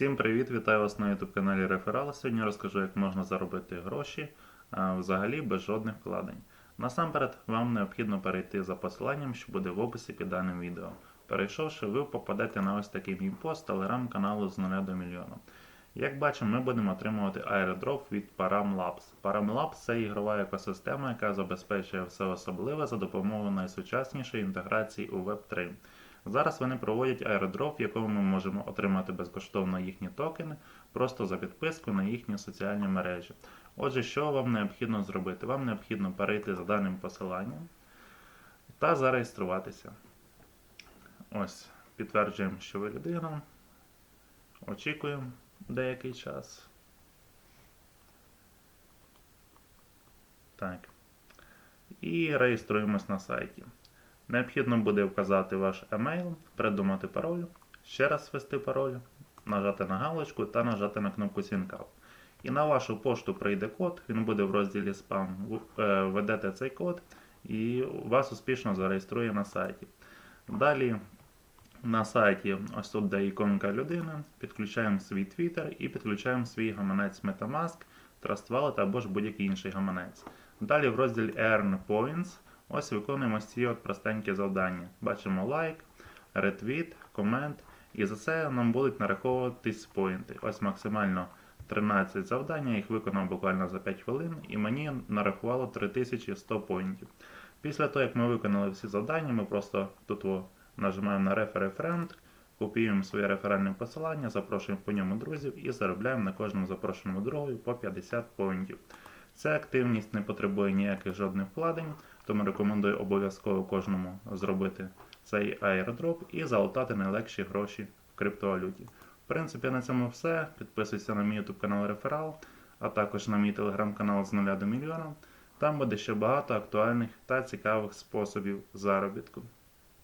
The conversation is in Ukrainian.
Всім привіт! Вітаю вас на YouTube каналі Реферал. Сьогодні розкажу, як можна заробити гроші взагалі без жодних вкладень. Насамперед, вам необхідно перейти за посиланням, що буде в описі під даним відео. Перейшовши, ви попадете на ось такий мій пост телеграм-каналу з 0 до мільйона. Як бачимо, ми будемо отримувати airdrop від. Param Labs це ігрова екосистема, яка забезпечує все особливе за допомогою найсучаснішої інтеграції у Web3. Зараз вони проводять airdrop, в якому ми можемо отримати безкоштовно їхні токени просто за підписку на їхні соціальні мережі. Отже, що вам необхідно зробити? Вам необхідно перейти за даним посиланням та зареєструватися. Ось, підтверджуємо, що ви людина. Очікуємо деякий час. Так. І реєструємось на сайті. Необхідно буде вказати ваш емейл, придумати пароль, ще раз ввести пароль, нажати на галочку та нажати на кнопку Sync І на вашу пошту прийде код, він буде в розділі спам. Е, Введете цей код і вас успішно зареєструє на сайті. Далі на сайті, ось тут де іконка людини, підключаємо свій Twitter і підключаємо свій гаманець Metamask, Trust Wallet або ж будь-який інший гаманець. Далі в розділі Earn Points ось виконуємо ці от простенькі завдання. Бачимо лайк, ретвіт, комент, і за це нам будуть нараховуватись поінти. Ось максимально 13 завдань, я їх виконав буквально за 5 хвилин, і мені нарахувало 3100 поінтів. Після того, як ми виконали всі завдання, ми просто тут нажимаємо на Refer Friend, копіюємо своє реферальне посилання, запрошуємо по ньому друзів і заробляємо на кожному запрошеному другу по 50 поінтів. Ця активність не потребує ніяких жодних вкладень, тому рекомендую обов'язково кожному зробити цей аеродроп і залутати найлегші гроші в криптовалюті. В принципі, на цьому все. Підписуйся на мій YouTube канал Реферал, а також на мій телеграм-канал з 0 до мільйона. Там буде ще багато актуальних та цікавих способів заробітку.